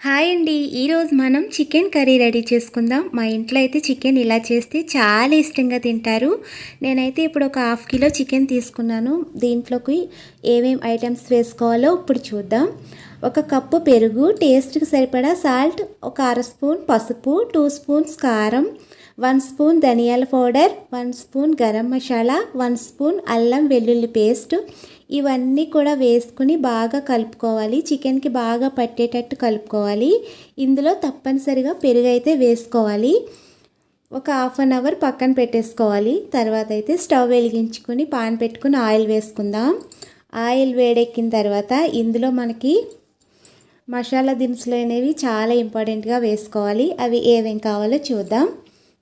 Hi అండి. ఈరోజు మనం చికెన్ కర్రీ రెడీ చేసుకుందాం. మా ఇంట్లో అయితే చికెన్ ఇలా చేస్తే చాలా ఇష్టంగా తింటారు. నేనైతే ఇప్పుడు ఒక హాఫ్ కిలో చికెన్ తీసుకున్నాను. దీంట్లోకి ఏమేమి ఐటమ్స్ వేసుకోవాలో ఇప్పుడు చూద్దాం. ఒక కప్పు పెరుగు టేస్ట్కి సరిపడా సాల్ట్ ఒక అర స్పూన్ పసుపు టూ స్పూన్స్ కారం వన్ స్పూన్ ధనియాల powder one spoon garam masala one spoon అల్లం వెల్లుల్లి పేస్ట్. ఇవన్నీ కూడా వేసుకుని బాగా కలుపుకోవాలి. చికెన్కి బాగా పట్టేటట్టు కలుపుకోవాలి. ఇందులో తప్పనిసరిగా పెరుగు అయితే వేసుకోవాలి. ఒక హాఫ్ అన్ అవర్ పక్కన పెట్టేసుకోవాలి. తర్వాత అయితే స్టవ్ వెలిగించుకొని పాన్ పెట్టుకుని ఆయిల్ వేసుకుందాం. ఆయిల్ వేడెక్కిన తర్వాత ఇందులో మనకి మసాలా దినుసులు అనేవి చాలా ఇంపార్టెంట్గా వేసుకోవాలి. అవి ఏమేం కావాలో చూద్దాం.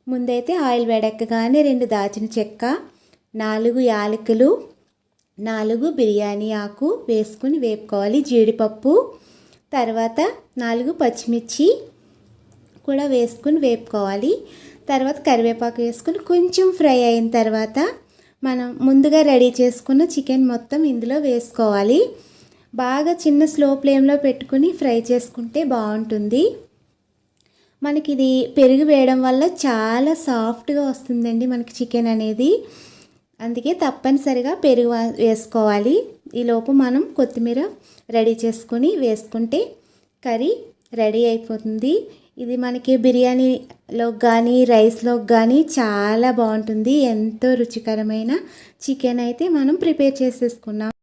ముందైతే ఆయిల్ వేడెక్కగానే రెండు దాచిన చెక్క నాలుగు యాలకులు నాలుగు బిర్యానీ ఆకు వేసుకుని వేపుకోవాలి. జీడిపప్పు తర్వాత నాలుగు పచ్చిమిర్చి కూడా వేసుకుని వేపుకోవాలి. తర్వాత కరివేపాకు వేసుకుని కొంచెం ఫ్రై అయిన తర్వాత మనం ముందుగా రెడీ చేసుకున్న చికెన్ మొత్తం ఇందులో వేసుకోవాలి. బాగా చిన్న స్లో ఫ్లేమ్లో పెట్టుకుని ఫ్రై చేసుకుంటే బాగుంటుంది. మనకి ఇది పెరుగు వేయడం వల్ల చాలా సాఫ్ట్గా వస్తుందండి మనకి చికెన్ అనేది. అందుకే తప్పనిసరిగా పెరుగు వేసుకోవాలి. ఈలోపు మనం కొత్తిమీర రెడీ చేసుకొని వేసుకుంటే కర్రీ రెడీ అయిపోతుంది. ఇది మనకి బిర్యానీలో కానీ రైస్లో కానీ చాలా బాగుంటుంది. ఎంతో రుచికరమైన చికెన్ అయితే మనం ప్రిపేర్ చేసేసుకున్నాం.